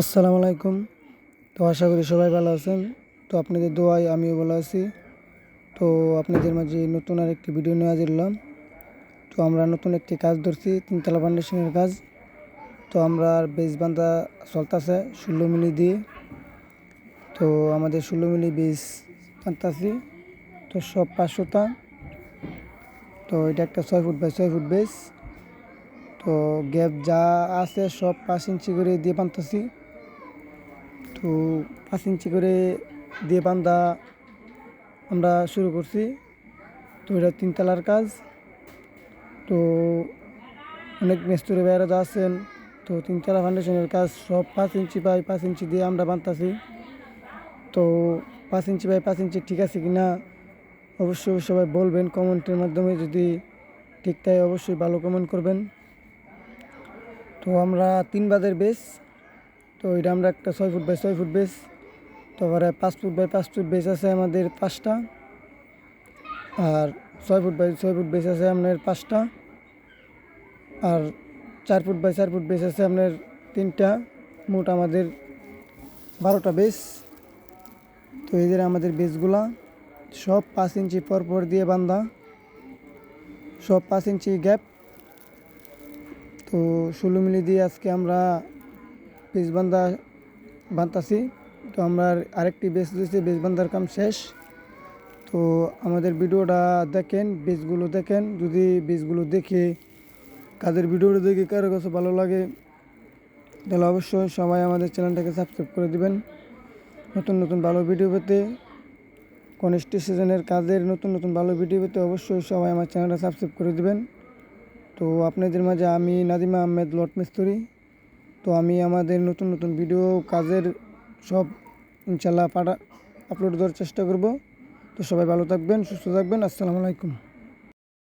আসসালামু আলাইকুম। তো আশা করি সবাই ভালো আছেন। তো আপনাদের দোয়ায় আমিও ভালো আছি। তো আপনাদের মাঝে নতুন আর একটি ভিডিও নিয়ে হাজির তো আমরা নতুন একটি কাজ ধরছি, তিনতলা ফাউন্ডেশনের কাজ। তো আমরা বেজ বান্ধা চলতেছে ষোলো মিলি দিয়ে। তো আমাদের ষোলো মিলি বেজ বানতাছি তো সব পাঁচশোটা তো এটা একটা ছয় ফুট বাই ছয় ফুট বেস তো গ্যাপ যা আছে সব পাঁচ ইঞ্চি করে দিয়ে বানতেছি তো পাঁচ ইঞ্চি করে দিয়ে বান্ধা আমরা শুরু করছি। তো এটা তিনতলার কাজ। তো অনেক মিস্ত্রি বাইরে যা আছেন, তো তিনতলা ফাউন্ডেশনের কাজ সব পাঁচ ইঞ্চি বাই পাঁচ ইঞ্চি দিয়ে আমরা বানতাছি। তো পাঁচ ইঞ্চি বাই পাঁচ ইঞ্চি ঠিক আছে কি না অবশ্যই সবাই বলবেন কমেন্টের মাধ্যমে, যদি ঠিক তাই অবশ্যই ভালো কমেন্ট করবেন। তো আমরা তিন বাদের বেস তো এটা আমরা একটা ছয় ফুট বাই ছয় ফুট বেস তারপরে পাঁচ ফুট বাই পাঁচ ফুট বেস আছে আমাদের পাঁচটা। আর ছয় ফুট বাই ছয় ফুট বেস আছে আপনার পাঁচটা। আর চার ফুট বাই চার ফুট বেস আছে আপনার তিনটা। মোট আমাদের বারোটা বেস। তো এদের আমাদের বেসগুলা, সব পাঁচ ইঞ্চি পর পর দিয়ে বান্ধা। সব পাঁচ ইঞ্চি গ্যাপ। তো ষোলো মিলি দিয়ে আজকে আমরা বেস বান্ধা বান্ধাছি তো আমরা আরেকটি বেস দিয়েছি বেস বান্ধার কাম শেষ। তো আমাদের ভিডিওটা দেখেন বেসগুলো দেখেন। যদি বেসগুলো দেখে কাদের ভিডিওটা দেখে কারও কাছে ভালো লাগে, তাহলে অবশ্যই সবাই আমাদের চ্যানেলটাকে সাবস্ক্রাইব করে দিবেন। নতুন নতুন ভালো ভিডিও পেতে কনেস্টি সিজনের কাজের নতুন নতুন ভালো ভিডিও পেতে অবশ্যই সবাই আমার চ্যানেলটা সাবস্ক্রাইব করে দিবেন। তো আপনাদের মাঝে আমি নাদিমা আহমেদ লট মিস্ত্রি। তো আমি আমাদের নতুন নতুন ভিডিও কাজের সব ইনশাল্লাহ পাঠা আপলোড করার চেষ্টা করব। তো সবাই ভালো থাকবেন, সুস্থ থাকবেন, আসসালামু আলাইকুম।